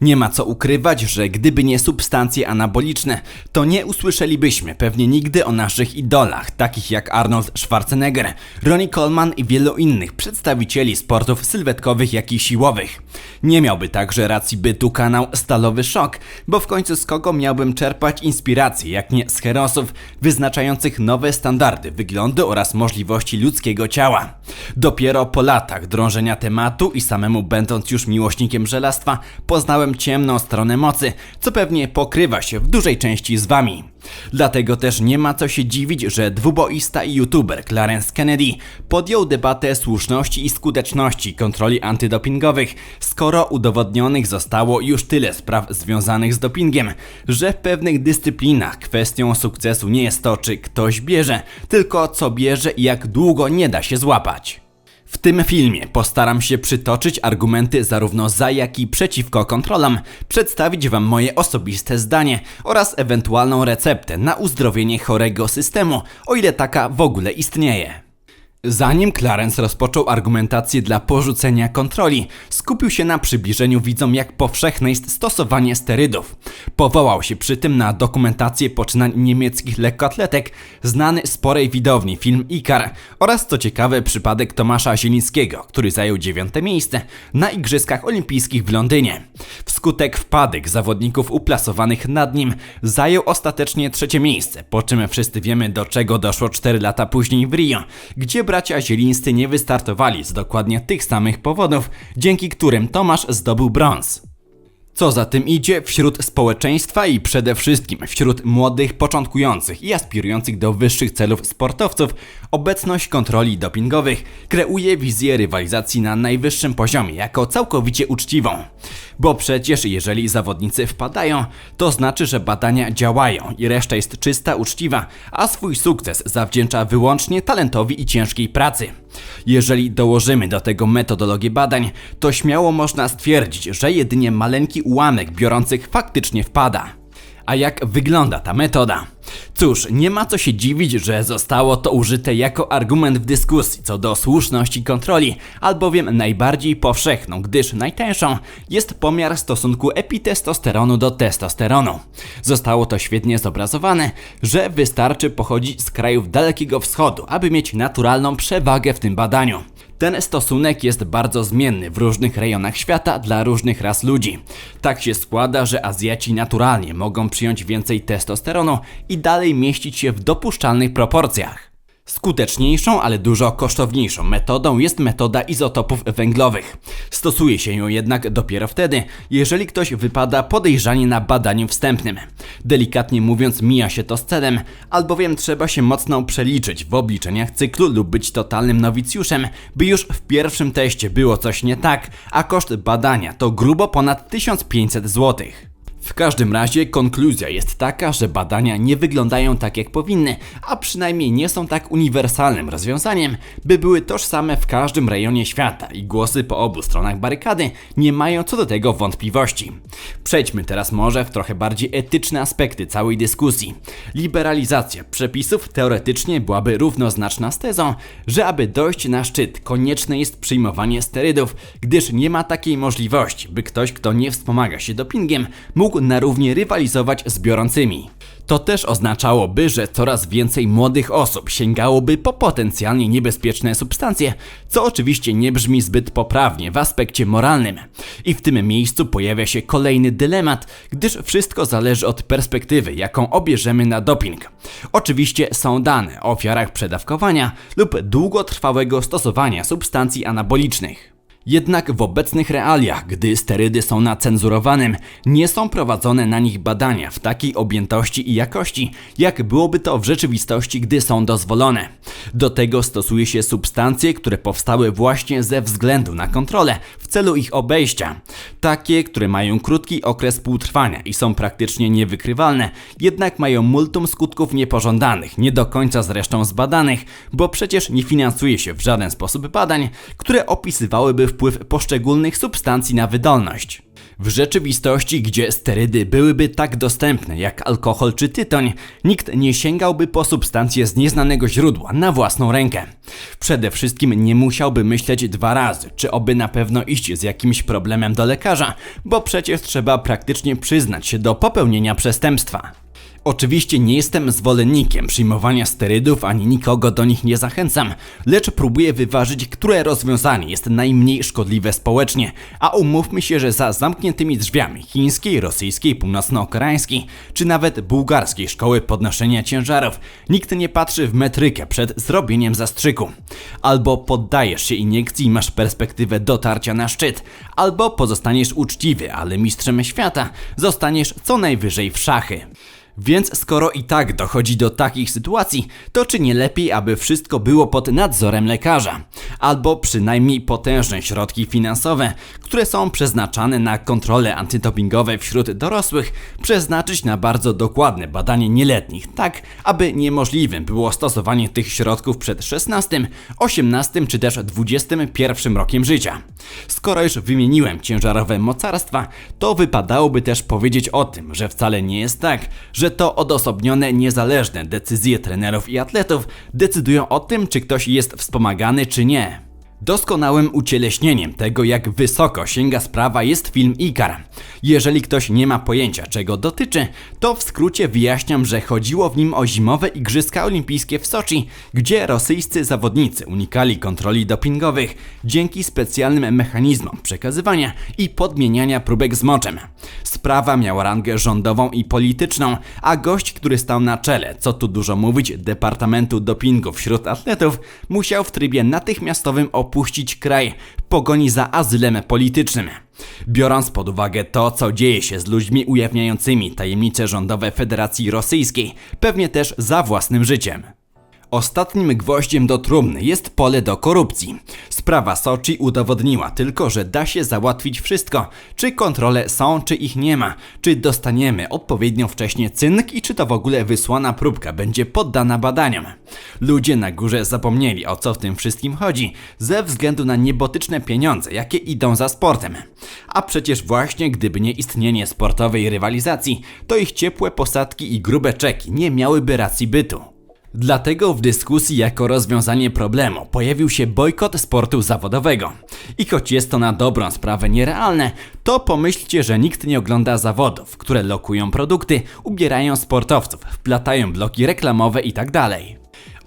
Nie ma co ukrywać, że gdyby nie substancje anaboliczne, to nie usłyszelibyśmy pewnie nigdy o naszych idolach, takich jak Arnold Schwarzenegger, Ronnie Coleman i wielu innych przedstawicieli sportów sylwetkowych, jak i siłowych. Nie miałby także racji bytu kanał Stalowy Szok, bo w końcu z kogo miałbym czerpać inspirację, jak nie z herosów wyznaczających nowe standardy wyglądu oraz możliwości ludzkiego ciała. Dopiero po latach drążenia tematu i samemu będąc już miłośnikiem żelastwa, poznałem ciemną stronę mocy, co pewnie pokrywa się w dużej części z wami. Dlatego też nie ma co się dziwić, że dwuboista i youtuber Clarence Kennedy podjął debatę słuszności i skuteczności kontroli antydopingowych, skoro udowodnionych zostało już tyle spraw związanych z dopingiem, że w pewnych dyscyplinach kwestią sukcesu nie jest to, czy ktoś bierze, tylko co bierze i jak długo nie da się złapać. W tym filmie postaram się przytoczyć argumenty zarówno za, jak i przeciwko kontrolom, przedstawić Wam moje osobiste zdanie oraz ewentualną receptę na uzdrowienie chorego systemu, o ile taka w ogóle istnieje. Zanim Clarence rozpoczął argumentację dla porzucenia kontroli, skupił się na przybliżeniu widzom, jak powszechne jest stosowanie sterydów. Powołał się przy tym na dokumentację poczynań niemieckich lekkoatletek, znany sporej widowni film Ikar oraz co ciekawe przypadek Tomasza Zielińskiego, który zajął dziewiąte miejsce na Igrzyskach Olimpijskich w Londynie. Wskutek wpadek zawodników uplasowanych nad nim zajął ostatecznie trzecie miejsce, po czym wszyscy wiemy do czego doszło 4 lata później w Rio, gdzie bracia Zielińscy nie wystartowali z dokładnie tych samych powodów, dzięki którym Tomasz zdobył brąz. Co za tym idzie, wśród społeczeństwa i przede wszystkim wśród młodych, początkujących i aspirujących do wyższych celów sportowców, obecność kontroli dopingowych kreuje wizję rywalizacji na najwyższym poziomie jako całkowicie uczciwą. Bo przecież jeżeli zawodnicy wpadają, to znaczy, że badania działają i reszta jest czysta, uczciwa, a swój sukces zawdzięcza wyłącznie talentowi i ciężkiej pracy. Jeżeli dołożymy do tego metodologię badań, to śmiało można stwierdzić, że jedynie maleńki ułamek biorących faktycznie wpada. A jak wygląda ta metoda? Cóż, nie ma co się dziwić, że zostało to użyte jako argument w dyskusji co do słuszności kontroli, albowiem najbardziej powszechną, gdyż najtańszą jest pomiar stosunku epitestosteronu do testosteronu. Zostało to świetnie zobrazowane, że wystarczy pochodzić z krajów Dalekiego Wschodu, aby mieć naturalną przewagę w tym badaniu. Ten stosunek jest bardzo zmienny w różnych rejonach świata dla różnych ras ludzi. Tak się składa, że Azjaci naturalnie mogą przyjąć więcej testosteronu i dalej mieścić się w dopuszczalnych proporcjach. Skuteczniejszą, ale dużo kosztowniejszą metodą jest metoda izotopów węglowych. Stosuje się ją jednak dopiero wtedy, jeżeli ktoś wypada podejrzanie na badaniu wstępnym. Delikatnie mówiąc, mija się to z celem, albowiem trzeba się mocno przeliczyć w obliczeniach cyklu lub być totalnym nowicjuszem, by już w pierwszym teście było coś nie tak, a koszt badania to grubo ponad 1500 złotych. W każdym razie konkluzja jest taka, że badania nie wyglądają tak jak powinny, a przynajmniej nie są tak uniwersalnym rozwiązaniem, by były tożsame w każdym rejonie świata i głosy po obu stronach barykady nie mają co do tego wątpliwości. Przejdźmy teraz może w trochę bardziej etyczne aspekty całej dyskusji. Liberalizacja przepisów teoretycznie byłaby równoznaczna z tezą, że aby dojść na szczyt konieczne jest przyjmowanie sterydów, gdyż nie ma takiej możliwości, by ktoś, kto nie wspomaga się dopingiem, mógł na równie rywalizować z biorącymi. To też oznaczałoby, że coraz więcej młodych osób sięgałoby po potencjalnie niebezpieczne substancje, co oczywiście nie brzmi zbyt poprawnie w aspekcie moralnym. I w tym miejscu pojawia się kolejny dylemat, gdyż wszystko zależy od perspektywy, jaką obierzemy na doping. Oczywiście są dane o ofiarach przedawkowania lub długotrwałego stosowania substancji anabolicznych. Jednak w obecnych realiach, gdy sterydy są na cenzurowanym, nie są prowadzone na nich badania w takiej objętości i jakości, jak byłoby to w rzeczywistości, gdy są dozwolone. Do tego stosuje się substancje, które powstały właśnie ze względu na kontrolę w celu ich obejścia. Takie, które mają krótki okres półtrwania i są praktycznie niewykrywalne, jednak mają multum skutków niepożądanych, nie do końca zresztą zbadanych, bo przecież nie finansuje się w żaden sposób badań, które opisywałyby wpływ poszczególnych substancji na wydolność. W rzeczywistości, gdzie sterydy byłyby tak dostępne jak alkohol czy tytoń, nikt nie sięgałby po substancje z nieznanego źródła na własną rękę. Przede wszystkim nie musiałby myśleć dwa razy, czy oby na pewno iść z jakimś problemem do lekarza, bo przecież trzeba praktycznie przyznać się do popełnienia przestępstwa. Oczywiście nie jestem zwolennikiem przyjmowania sterydów ani nikogo do nich nie zachęcam, lecz próbuję wyważyć, które rozwiązanie jest najmniej szkodliwe społecznie, a umówmy się, że za zamkniętymi drzwiami chińskiej, rosyjskiej, północno-koreańskiej czy nawet bułgarskiej szkoły podnoszenia ciężarów nikt nie patrzy w metrykę przed zrobieniem zastrzyku. Albo poddajesz się iniekcji i masz perspektywę dotarcia na szczyt, albo pozostaniesz uczciwy, ale mistrzem świata zostaniesz co najwyżej w szachy. Więc skoro i tak dochodzi do takich sytuacji, to czy nie lepiej, aby wszystko było pod nadzorem lekarza? Albo przynajmniej potężne środki finansowe, które są przeznaczane na kontrole antydopingowe wśród dorosłych, przeznaczyć na bardzo dokładne badanie nieletnich, tak aby niemożliwym było stosowanie tych środków przed 16, 18 czy też 21 rokiem życia. Skoro już wymieniłem ciężarowe mocarstwa, to wypadałoby też powiedzieć o tym, że wcale nie jest tak, że to odosobnione, niezależne decyzje trenerów i atletów decydują o tym, czy ktoś jest wspomagany, czy nie. Doskonałym ucieleśnieniem tego, jak wysoko sięga sprawa, jest film Ikar. Jeżeli ktoś nie ma pojęcia, czego dotyczy, to w skrócie wyjaśniam, że chodziło w nim o zimowe Igrzyska Olimpijskie w Soczi, gdzie rosyjscy zawodnicy unikali kontroli dopingowych dzięki specjalnym mechanizmom przekazywania i podmieniania próbek z moczem. Sprawa miała rangę rządową i polityczną, a gość, który stał na czele, co tu dużo mówić, Departamentu Dopingu wśród atletów, musiał w trybie natychmiastowym opuścić kraj w pogoni za azylem politycznym. Biorąc pod uwagę to, co dzieje się z ludźmi ujawniającymi tajemnice rządowe Federacji Rosyjskiej, pewnie też za własnym życiem. Ostatnim gwoździem do trumny jest pole do korupcji. Sprawa Soczi udowodniła tylko, że da się załatwić wszystko. Czy kontrole są, czy ich nie ma. Czy dostaniemy odpowiednio wcześnie cynk i czy to w ogóle wysłana próbka będzie poddana badaniom. Ludzie na górze zapomnieli o co w tym wszystkim chodzi, ze względu na niebotyczne pieniądze, jakie idą za sportem. A przecież właśnie gdyby nie istnienie sportowej rywalizacji, to ich ciepłe posadki i grube czeki nie miałyby racji bytu. Dlatego w dyskusji jako rozwiązanie problemu pojawił się bojkot sportu zawodowego. I choć jest to na dobrą sprawę nierealne, to pomyślcie, że nikt nie ogląda zawodów, które lokują produkty, ubierają sportowców, wplatają bloki reklamowe itd.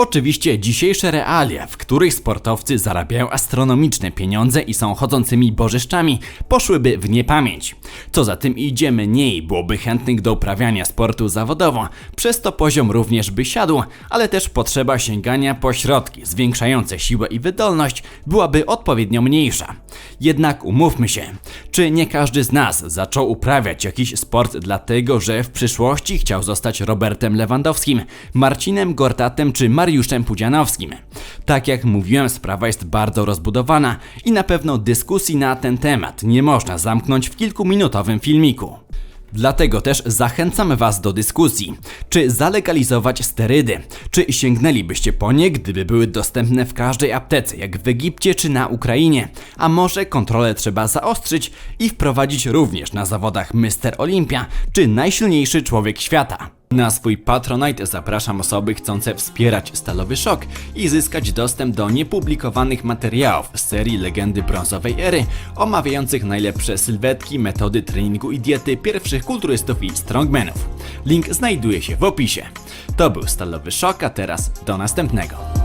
Oczywiście dzisiejsze realia, w których sportowcy zarabiają astronomiczne pieniądze i są chodzącymi bożyszczami, poszłyby w niepamięć. Co za tym idzie, mniej byłoby chętnych do uprawiania sportu zawodowo, przez to poziom również by siadł, ale też potrzeba sięgania po środki zwiększające siłę i wydolność byłaby odpowiednio mniejsza. Jednak umówmy się, czy nie każdy z nas zaczął uprawiać jakiś sport dlatego, że w przyszłości chciał zostać Robertem Lewandowskim, Marcinem Gortatem czy Mariuszem Pudzianowskim? Tak jak mówiłem, sprawa jest bardzo rozbudowana i na pewno dyskusji na ten temat nie można zamknąć w kilkuminutowym filmiku. Dlatego też zachęcam Was do dyskusji. Czy zalegalizować sterydy? Czy sięgnęlibyście po nie, gdyby były dostępne w każdej aptece, jak w Egipcie czy na Ukrainie? A może kontrolę trzeba zaostrzyć i wprowadzić również na zawodach Mr. Olympia czy najsilniejszy człowiek świata? Na swój Patronite zapraszam osoby chcące wspierać Stalowy Szok i zyskać dostęp do niepublikowanych materiałów z serii Legendy Brązowej Ery, omawiających najlepsze sylwetki, metody treningu i diety pierwszych kulturystów i strongmenów. Link znajduje się w opisie. To był Stalowy Szok, a teraz do następnego.